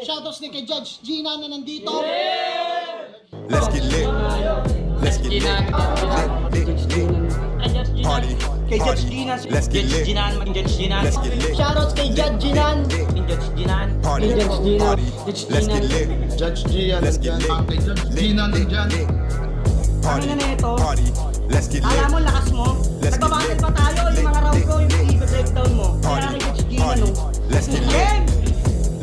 Shoutouts din kay Judge Gina na nandito. Let's get lit. Let's get lit. Lit, lit, lit. Party. Kay Judge. Ginan. Let's get lit. Ginan, maging Judge Ginan. Let's get lit. Shoutouts kay Judge Ginan. Maging Judge Ginan. Party. Judge Gina. Let's get Gina. lit. Judge Gian, Let's get lit. Kay Judge Lit, Gina lit, lit. Party. Ano? Party. Let's get Alam mo, lit. lakas mo. Let's get Nagbabattle lit. pa tayo. Yung mga round ko, yung i-breakdown mo. Kaya Party. kay Judge Ginan, Party. Let's get lit.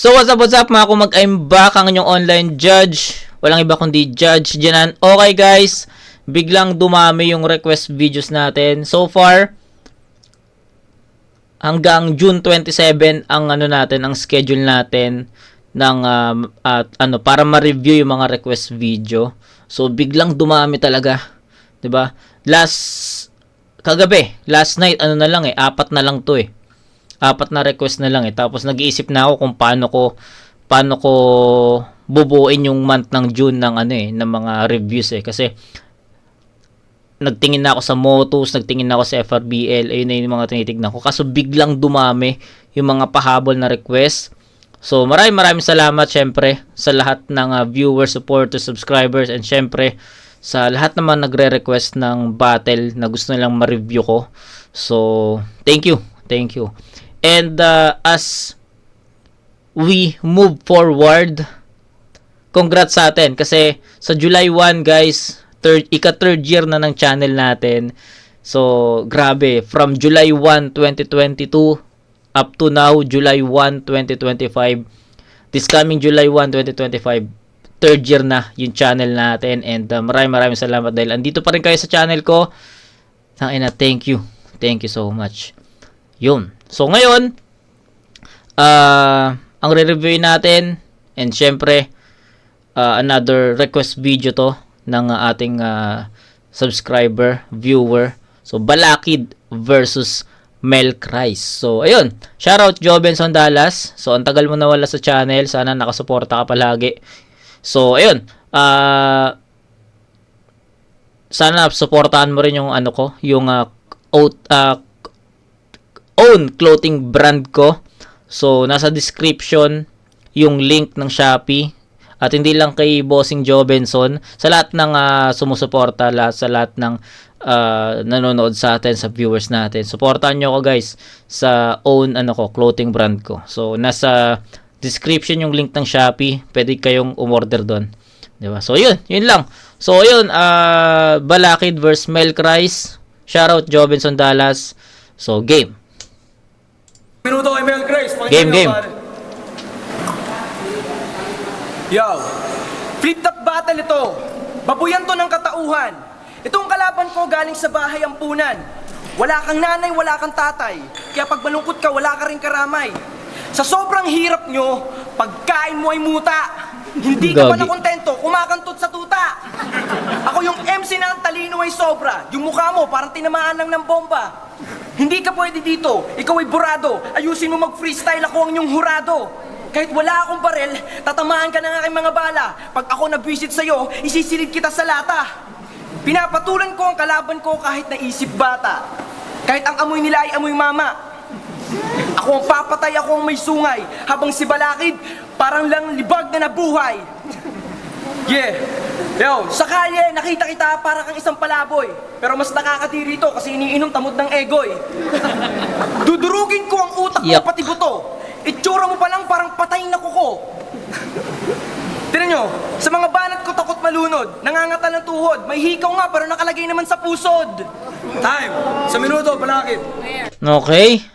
So what's up, what's up mga kumag I'm back ang inyong online judge. Walang iba kundi judge Janan. Okay guys, biglang dumami yung request videos natin. So far, hanggang June 27 ang ano natin, ang schedule natin ng um, at ano para ma-review yung mga request video. So biglang dumami talaga, 'di ba? Last kagabi, last night ano na lang eh, apat na lang 'to eh apat na request na lang eh. Tapos nag-iisip na ako kung paano ko paano ko bubuuin yung month ng June ng ano eh, ng mga reviews eh kasi nagtingin na ako sa Motos, nagtingin na ako sa FRBL, ayun na yung mga tinitignan ko. Kaso biglang dumami yung mga pahabol na request. So maraming maraming salamat syempre sa lahat ng uh, viewers, supporters, subscribers and syempre sa lahat naman nagre-request ng battle na gusto nilang ma-review ko. So thank you. Thank you. And uh, as we move forward, congrats sa atin kasi sa July 1 guys, third ika third year na ng channel natin. So, grabe, from July 1, 2022 up to now July 1, 2025. This coming July 1, 2025, third year na yung channel natin and uh, maraming maraming salamat dahil andito pa rin kayo sa channel ko. Thank you. Thank you so much. Yun. So ngayon, ah ang re-review natin and syempre ah, another request video to ng ah, ating ah, subscriber, viewer. So Balakid versus Mel Christ. So ayun, shoutout Jobenson Dallas. So ang tagal mo nawala sa channel, sana nakasuporta ka palagi. So ayun, ah sana suportahan mo rin yung ano ko, yung ah, out- ah, own clothing brand ko. So, nasa description yung link ng Shopee. At hindi lang kay Bossing Joe Benson, sa lahat ng ah, sumusuporta, lahat, sa lahat ng ah, nanonood sa atin, sa viewers natin. Suportahan nyo ako guys sa own ano ko, clothing brand ko. So, nasa description yung link ng Shopee. Pwede kayong umorder doon. 'Di ba? So, yun. Yun lang. So, yun. ah Balakid versus Mel Christ. Shoutout Joe Benson Dallas. So, game. Minuto kay Mel Grace. Pakinggan Game, nyo, game. pare. Yo, flip top battle ito. Babuyan to ng katauhan. Itong kalaban ko galing sa bahay ampunan. Wala kang nanay, wala kang tatay. Kaya pag malungkot ka, wala ka rin karamay. Sa sobrang hirap nyo, pagkain mo ay muta. Hindi ka pa Gagi. nakontento, kumakantot sa tuta. Ako yung MC na ang talino ay sobra. Yung mukha mo parang tinamaan lang ng bomba. Hindi ka pwede dito, ikaw ay burado. Ayusin mo mag-freestyle, ako ang yung hurado. Kahit wala akong barel, tatamaan ka ng aking mga bala. Pag ako nabwisit sa'yo, isisilid kita sa lata. Pinapatulan ko ang kalaban ko kahit naisip bata. Kahit ang amoy nila ay amoy mama. Ako ang papatay, ako ang may sungay. Habang si Balakid, parang lang libag na nabuhay. Yeah. Yo, sa kalye, nakita kita para kang isang palaboy. Pero mas nakakatiri ito kasi iniinom tamot ng egoy. Dudurugin ko ang utak mo Yup. pati buto. Itsura mo pa lang parang patay na kuko. Tinan nyo, sa mga banat ko takot malunod, nangangata ng tuhod, may hikaw nga pero nakalagay naman sa pusod. Time! Sa minuto, balakid. Okay.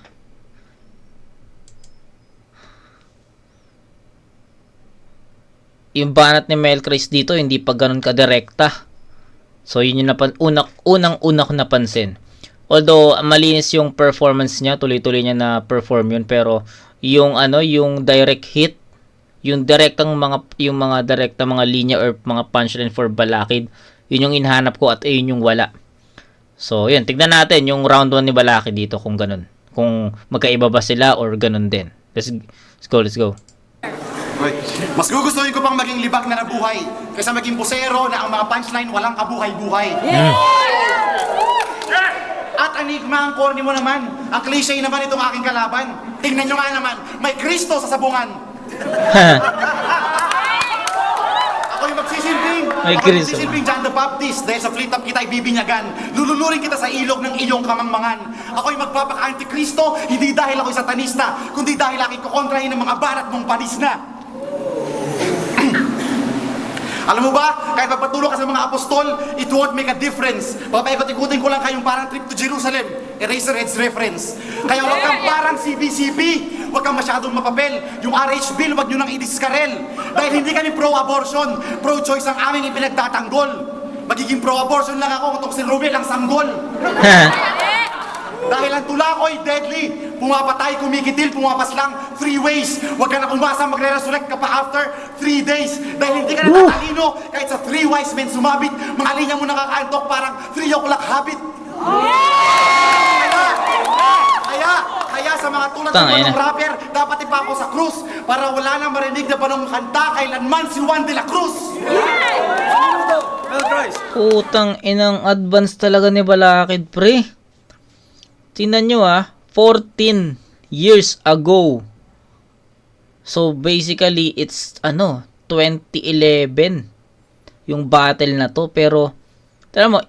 Yung banat ni Mel Chris dito, hindi pa ganun kadirekta. So, yun yung napan unang, unang-una ko napansin. Although, malinis yung performance niya, tuloy-tuloy niya na perform yun, pero yung ano, yung direct hit, yung direktang mga yung mga direktang mga linya or mga punchline for Balakid, yun yung inhanap ko at ayun yung wala. So, yun, tignan natin yung round 1 ni Balakid dito kung ganun. Kung magkaiba ba sila or ganun din. Let's, let's go, let's go. Mas gugustuhin ko pang maging libak na nabuhay kaysa maging busero na ang mga punchline walang kabuhay-buhay. At ang higma ang corny mo naman. Ang cliche naman itong aking kalaban. Tingnan nyo nga naman, may Kristo sa sabungan. Ako yung magsisilbing. May Ako yung Kristo. magsisilbing John the Baptist dahil sa flip-top kita ibibinyagan. Lululurin kita sa ilog ng iyong kamangmangan. Ako yung magpapaka-antikristo, hindi dahil ako'y satanista, kundi dahil aking kukontrahin ng mga barat mong panis na. Alam mo ba, kahit magpatulong ka sa mga apostol, it won't make a difference. Papaikot-ikutin ko lang kayong parang trip to Jerusalem. Eraserheads reference. Kaya huwag kang parang CBCP. Huwag kang masyadong mapapel. Yung RH bill, huwag nyo nang idiskarel. Dahil hindi kami pro-abortion. Pro-choice ang aming ipinagtatanggol. Magiging pro-abortion lang ako kung si Romel ang sanggol. Dahil ang tula ko'y deadly. Pumapatay, kumikitil, pumapas lang. Three ways. Huwag ka na umasa magre-resurrect ka pa after three days. Dahil hindi ka na tatalino kahit sa three wise men sumabit. Mga linya mo nakakaantok parang three o'clock habit. Kaya, kaya, kaya sa mga tulad ng Tangina. rapper, dapat ipa ako sa krus para wala nang marinig na panong kanta kailanman si Juan de la Cruz. Putang inang advance talaga ni Balakid, pre. Tingnan nyo ah, 14 years ago. So basically, it's ano, 2011 yung battle na to. Pero, tara mo,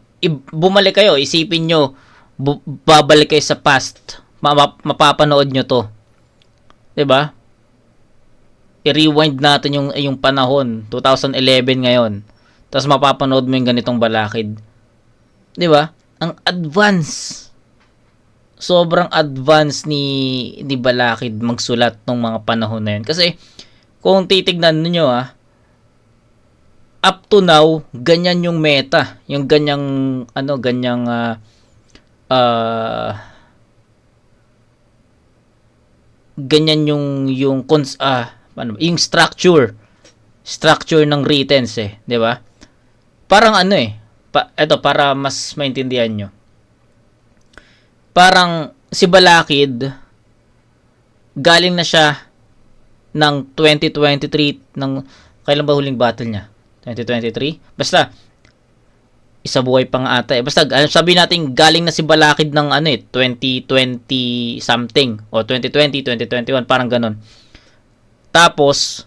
bumalik kayo, isipin nyo, bu- babalik kayo sa past. Ma- ma- mapapanood nyo to. ba? I-rewind natin yung, yung panahon, 2011 ngayon. Tapos mapapanood mo yung ganitong balakid. ba? Ang advance. Sobrang advance ni ni Balakid magsulat ng mga panahon na yun. Kasi kung titignan niyo ah, up to now, ganyan yung meta. Yung ganyang ano, ganyang ah ah, ganyan yung yung cons ah ano, yung structure structure ng writtens eh, 'di ba? Parang ano eh, pa, eto para mas maintindihan nyo. Parang si Balakid galing na siya ng 2023 ng kailan ba huling battle niya? 2023? Basta isa buhay pa nga ata eh. Basta ano, sabi natin galing na si Balakid ng ano eh 2020 something o 2020, 2021 parang ganun. Tapos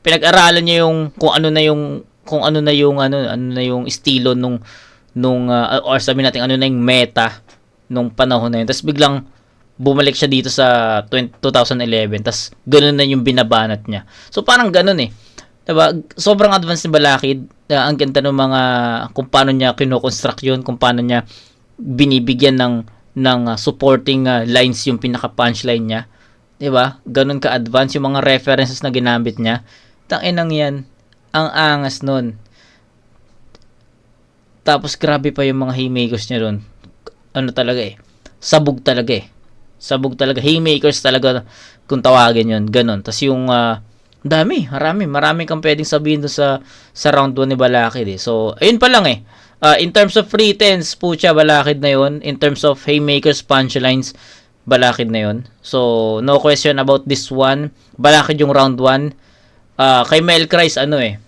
pinag-aralan niya yung kung ano na yung kung ano na yung ano ano na yung estilo nung nung uh, or sabi natin ano na yung meta nung panahon na yun. Tapos biglang bumalik siya dito sa 20, 2011. Tapos ganun na yung binabanat niya. So parang ganun eh. Diba? Sobrang advanced ni Balakid. Uh, ang ganda ng mga kung paano niya kinoconstruct yun, kung paano niya binibigyan ng ng uh, supporting uh, lines yung pinaka punchline niya. 'Di ba? Ganun ka advanced yung mga references na ginamit niya. Tanginang 'yan. Ang angas nun. Tapos grabe pa yung mga haymakers niya doon. Ano talaga eh. Sabog talaga eh. Sabog talaga. Haymakers talaga kung tawagin yun. Ganon. Tapos yung ah, dami, marami. Marami kang pwedeng sabihin doon sa, sa round 1 ni Balakid eh. So, ayun pa lang eh. Ah, in terms of free tens, pucha, Balakid na yun. In terms of haymakers, punchlines, Balakid na yun. So, no question about this one. Balakid yung round 1. Ah, kay Mel Christ, ano eh.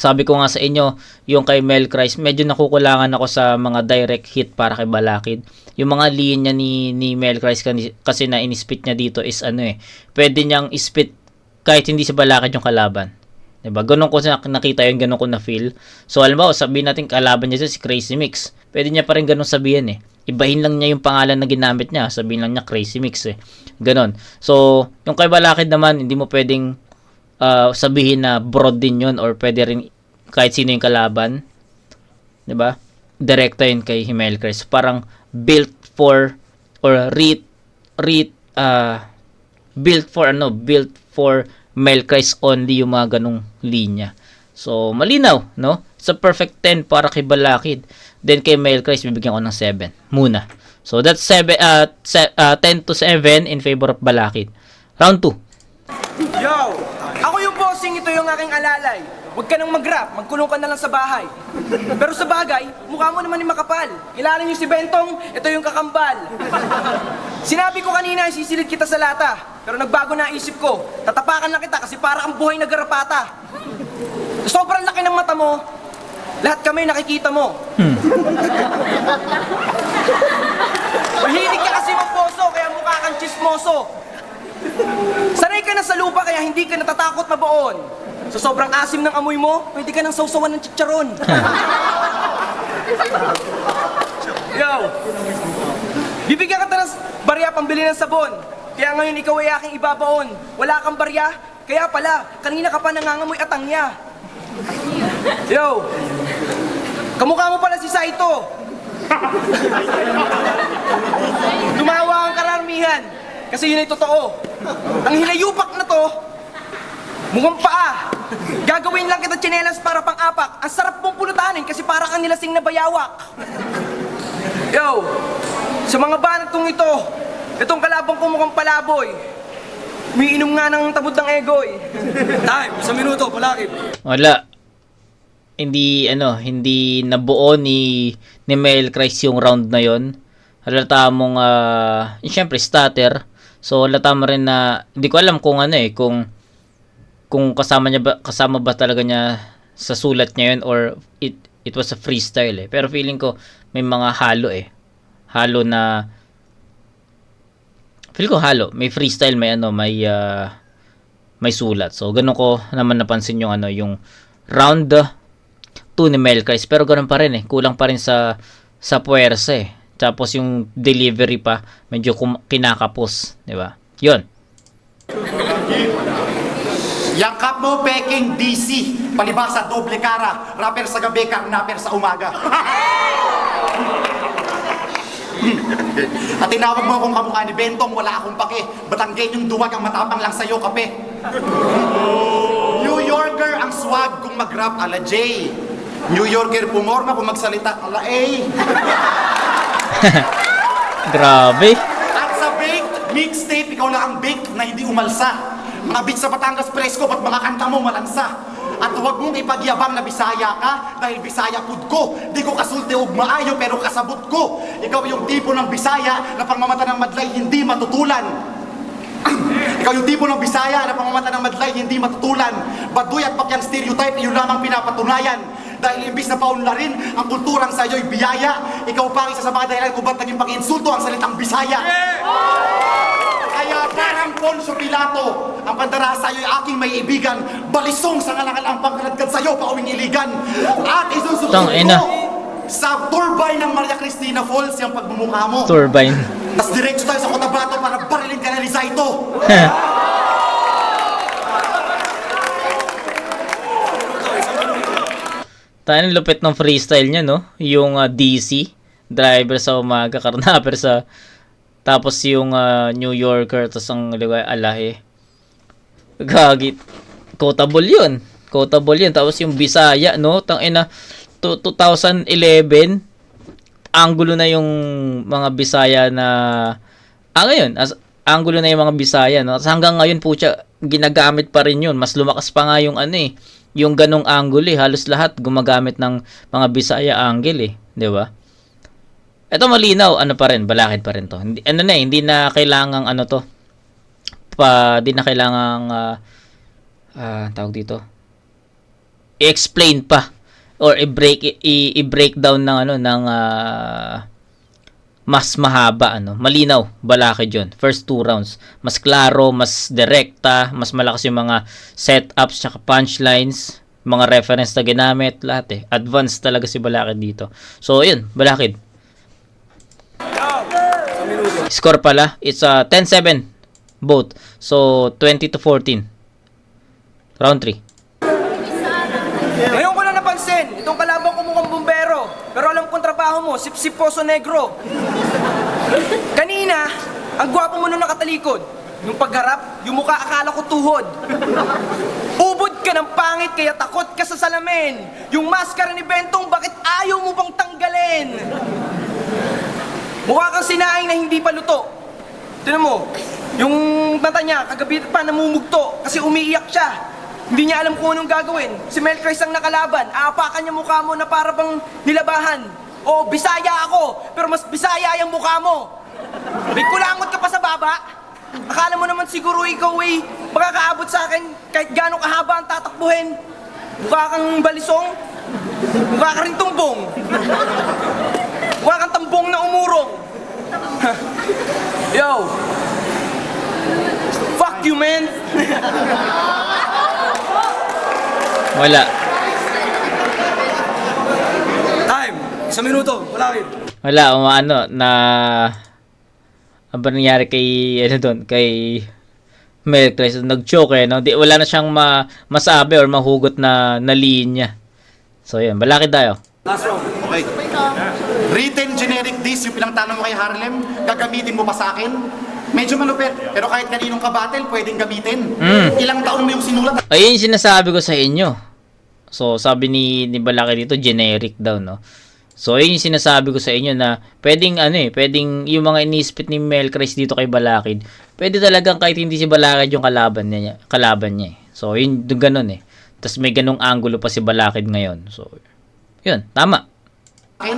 Sabi ko nga sa inyo, yung kay Mel Christ, medyo nakukulangan ako sa mga direct hit para kay Balakid. Yung mga linya ni, ni Mel Christ kasi, na inispit niya dito is ano eh, pwede niyang ispit kahit hindi si Balakid yung kalaban. 'Di ba? Ganun ko na nakita yun, ganun ko na feel. So alam mo, sabihin natin kalaban niya si Crazy Mix. Pwede niya pa rin ganun sabihin eh. Ibahin lang niya yung pangalan na ginamit niya, sabihin lang niya Crazy Mix eh. Ganon. So, yung kay Balakid naman, hindi mo pwedeng uh, sabihin na broad din yun or pwede rin kahit sino yung kalaban. 'Di ba? Direkta yun kay Himel Chris. Parang built for or re, re uh, built for ano, built for Mel Christ only yung mga ganong linya. So, malinaw, no? It's a perfect 10 para kay Balakid. Then kay Mel Christ, bibigyan ko ng 7 muna. So, that's 7, uh, uh, 10 to 7 in favor of Balakid. Round 2. Yo! Yung bossing, ito yung aking alalay. Huwag ka nang mag-rap, magkulong ka na lang sa bahay. Pero sa bagay, mukha mo naman ni makapal. Kilala niyo si Bentong, ito yung kakambal. Sinabi ko kanina, sisilid kita sa lata. Pero nagbago na isip ko, tatapakan na kita kasi para ang buhay na garapata. Sobrang laki ng mata mo, lahat kami nakikita mo. Mahilig ka kasi magposo, kaya mukha kang chismoso. Sanay ka na sa lupa kaya hindi ka natatakot mabaon. Sa sobrang asim ng amoy mo, pwede ka nang sausawan ng chicharon. Yo! Bibigyan ka ng barya pambili ng sabon. Kaya ngayon ikaw ay aking ibabaon. Wala kang barya, kaya pala, kanina ka pa nangangamoy atangya. Yo! Kamukha mo pala si Saito. Tumawa ang karamihan. Kasi yun ay totoo. Ang hinayupak na to, mukhang paa. Gagawin lang kita tsinelas para pang-apak. Ang sarap mong pulutanin kasi para kang nilasing na bayawak. Yo, sa mga banatong ito, itong kalabang ko mukhang palaboy. Umiinom nga ng tabot ng egoy. Time, sa minuto, palakip. Wala. Hindi ano, hindi nabuo ni ni Mel Christ yung round na yon. Halata mong yun, syempre starter. So halata mo rin na hindi ko alam kung ano eh, kung kung kasama niya ba kasama ba talaga niya sa sulat niya yun or it it was a freestyle eh. Pero feeling ko may mga halo eh. Halo na feel ko halo, may freestyle, may ano, may ah, may sulat. So ganun ko naman napansin yung ano, yung round 2 ni Melkris. Pero ganun pa rin eh. Kulang pa rin sa sa puwersa eh. Tapos yung delivery pa medyo kinakapos, 'di ba? 'Yun. Yakap mo, peking DC. Palibasa, doble cara. Rapper sa gabi, karnaper sa umaga. At tinawag mo akong kamukha ni Bentong, wala akong pake. Batanggen yung duwag, ang matapang lang sa'yo, kape. New Yorker ang swag kung mag-rap ala J. New Yorker pumorma kung magsalita ala A. Grabe. At sa baked mixtape, ikaw lang ang baked na hindi umalsa. Mga sa Batangas Presko, ba't mga kanta mo malansa? At huwag mong ipagyabang na Bisaya ka dahil Bisaya pud ko. Di ko kasulti og maayo pero kasabot ko. Ikaw yung tipo ng Bisaya na pangmamata ng madlay hindi matutulan. Ikaw yung tipo ng Bisaya na pangmamata ng madlay hindi matutulan. Baduy at pakyang stereotype, iyon lamang pinapatunayan. Dahil imbis na paunlarin ang kulturang sa iyo'y biyaya, ikaw pa ang isa sa mga dahilan kung ba't naging pang-insulto ang salitang Bisaya. Kaya parang Poncio Pilato, ang pandarasa sa'yo'y aking may ibigan, balisong sa ngalangal ang pangkaladkad sa'yo, pauwing iligan. At Tang ina. ko sa turbine ng Maria Cristina Falls yung pagmumukha mo. Turbine. Tapos diretso tayo sa Cotabato para barilin ka na ni Zaito. Tayo ng lupit ng freestyle niya, no? Yung ah, DC, driver sa umaga, karnaper sa tapos yung ah, New Yorker, tapos ang liwa, alahe. Gagit. Quotable yun. Quotable yun. Tapos yung Bisaya, no? Tang ina, to- 2011, angulo na yung mga Bisaya na ah ngayon, as, angulo na yung mga Bisaya, no? Hanggang ngayon po ginagamit pa rin yun. Mas lumakas pa nga yung ano eh, yung ganong angle eh. Halos lahat gumagamit ng mga Bisaya angle eh. Di ba? Ito malinaw, ano pa rin, balakid pa rin to. Hindi, ano na eh, hindi na kailangang ano to, pa, di na kailangang, ah, ah, tawag dito, i-explain pa or i-break i-breakdown ng ano ng ah, mas mahaba ano malinaw balakid yon first two rounds. Mas klaro mas direkta mas malakas yung mga setups tsaka punchlines mga reference na ginamit lahat eh. Advanced talaga si balakid dito. So yun balakid score pala it's a 10-7 both. So 20 to 14 round 3 Ngayon ko lang napansin, itong kalabang ko mukhang bumbero. Pero alam kong trabaho mo, sip-sip poso negro. Kanina, ang gwapo mo nung nakatalikod. Yung pagharap, yung mukha akala ko tuhod. Ubod ka ng pangit kaya takot ka sa salamin. Yung maskara ni Bentong, bakit ayaw mo bang tanggalin? Mukha kang sinaing na hindi pa luto. Tinan mo, yung mata niya, kagabi pa namumugto kasi umiiyak siya. Hindi niya alam kung anong gagawin. Si Mel Chris ang nakalaban. Aapakan niya mukha mo na para bang nilabahan. O, Bisaya ako, pero mas Bisaya yung mukha mo. May kulangot ka pa sa baba. Akala mo naman siguro ikaw ay makakaabot sa akin kahit gaano kahaba ang tatakbuhin. Mukha kang balisong. Mukha ka rin tumbong. Mukha kang tambong na umurong. Yo! Fuck you, man! Wala. Isang minuto, malaki. Wala, umano na ano ba nangyari kay ano doon kay Mel Chris nag-choke eh no? Di wala na siyang ma, masabi or mahugot na na linya so yun balaki tayo. Okay. Written generic diss, yung pinangtanong mo kay Harlem, gagamitin mo pa sa akin? Medyo malupit, pero kahit kaninong kabattle, pwedeng gamitin. Ilang taon mo yung sinulat? Ayun yung sinasabi ko sa inyo. So sabi ni ni balaki dito generic daw no so ayun yung sinasabi ko sa inyo na pwedeng ano eh pwedeng yung mga inispit ni Mel Chris dito kay Balakid pwede talagang kahit hindi si Balakid yung kalaban niya kalaban niya eh. so yun ganun eh tapos may ganung angulo pa si Balakid ngayon so yun tama akin,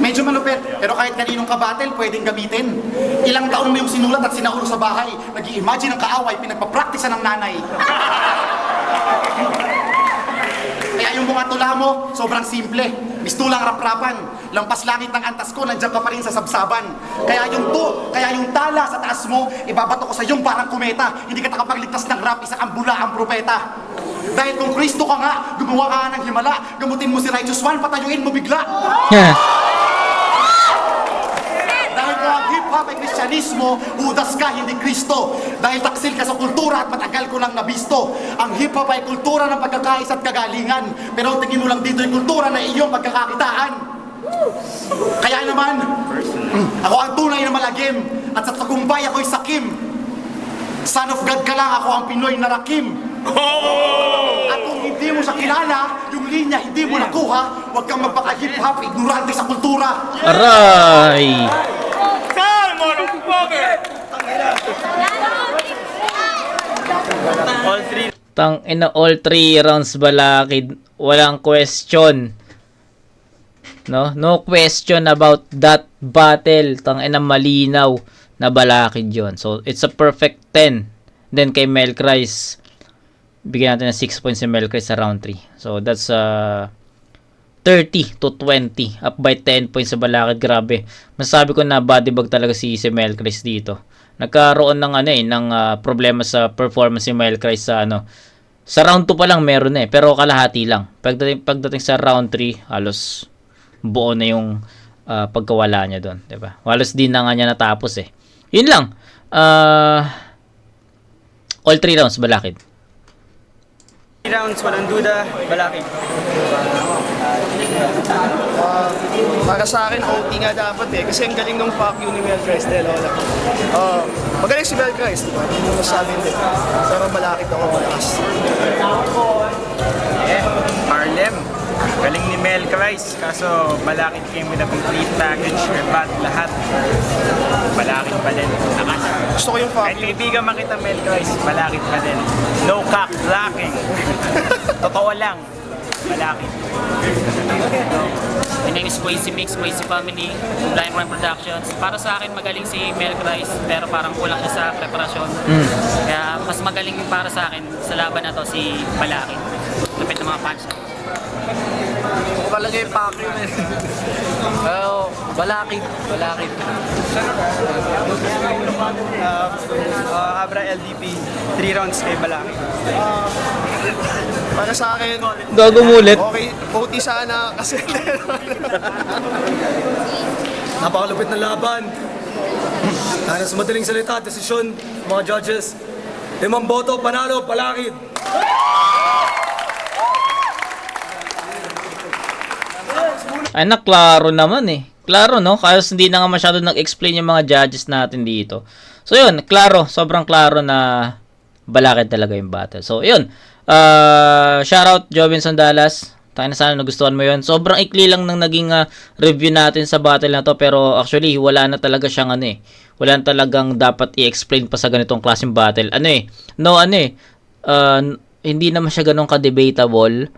medyo malupit, pero kahit kaninong kabattle, pwedeng gamitin. Ilang taon mo yung sinulat at sinauro sa bahay, nag imagine ng kaaway, pinagpapraktisa ng nanay. Kaya yung mga tula mo, sobrang simple. Mistulang raprapan. Lampas langit ng antas ko, nandiyan ka pa rin sa sabsaban. Kaya yung to, kaya yung tala sa taas mo, ibabato ko sa yung parang kumeta. Hindi ka nakapagligtas ng rap, isa kang bula ang propeta. Dahil kung Kristo ka nga, gumawa ka ng himala, gamutin mo si Righteous One, patayuin mo bigla. Dahil kung ang hip-hop ay Kristyanismo, hudas ka, hindi Kristo. Dahil taksil ka sa kultura at matagal ko lang nabisto. Ang hip-hop ay kultura ng pagkakais at kagalingan. Pero tingin mo lang dito ay kultura na iyong pagkakakitaan. Kaya naman, ako ang tunay na malagim at sa tagumpay ako'y sakim. Son of God ka lang, ako ang Pinoy na rakim. At kung hindi mo siya kilala, yung linya hindi mo nakuha, huwag kang magpaka-hip-hop, ignorante sa kultura. aray All three. tang ina all three rounds Balakid walang question. No? No question about that battle. Tang ina malinaw na Balakid yon so it's a perfect 10 then kay Mel Christ bigyan natin ng 6 points si Mel Christ sa round 3 so that's uh 30 to 20 up by 10 points sa Balakid grabe. Masasabi ko na body bag talaga si si Mel Christ dito. Nagkaroon ng ano eh ng ah, problema sa performance si Mel Christ sa ano sa round 2 pa lang meron eh pero kalahati lang. Pagdating pagdating sa round 3 halos buo na yung ah, pagkawala niya doon 'di ba? Halos di na nga niya natapos eh. Yun lang. Ah all 3 rounds Balakid Three rounds, walang duda, balaki. Para sa akin, OT nga dapat eh. Kasi ang galing nung fuck you ni Mel Christ. Dahil wala. Oh, magaling si Mel Christ, di ba? Hindi mo masabi hindi. Pero malakit ako malakas. Harlem. Galing ni Mel Christ, kaso Balakid came with a complete package, rebat lahat. Balakid pa din. Gusto ko yung fuck Kahit you. kaibigan makita Mel Christ, Balakid pa din. No cock blocking. Totoo lang. Balakid. My name is Quasi Mix, Quasi Family, Blind Run Productions. Para sa akin, magaling si Mel Christ, pero parang kulang siya sa preparasyon. Kaya mas magaling para sa akin sa laban na to si Balaki. Lupit ng mga punch. Palagay fuck you eh. Balakid. Balakid. Uh, Abra LDP, three rounds kay balaki. Para sa akin, gagumulit okay, OT sana kasi Napakalupit na laban. Sana sa madaling salita, desisyon, mga judges. Limang boto, panalo, palakid. Ay, na, klaro naman eh. Klaro, no? Kaya hindi na nga masyado nag-explain yung mga judges natin dito. So, yun. Klaro. Sobrang klaro na balakid talaga yung battle. So, yun. Uh, shoutout, Jobinson Dallas. Tayo na sana nagustuhan mo yun. Sobrang ikli lang ng naging ah, review natin sa battle na to. Pero actually, wala na talaga siyang ano eh. Wala na talagang dapat i-explain pa sa ganitong klaseng battle. Ano eh. No, ano eh. Uh, hindi naman siya ganun ka-debatable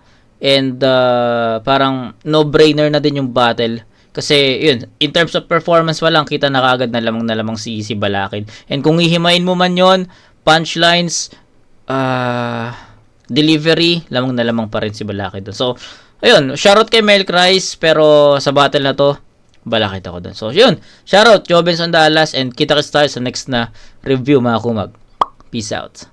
and uh, parang no-brainer na din yung battle kasi yun, in terms of performance pa lang, kita na kaagad na lamang na lamang si, si Balakid. And kung hihimayin mo man yon punchlines, ah delivery, lamang na lamang pa rin si Balakid. So, ayun, shoutout kay Mel Christ, pero sa battle na to, Balakid ako doon. So, yun, shoutout, Jobens on Dallas, and kita-kits tayo sa next na review mga kumag. Peace out.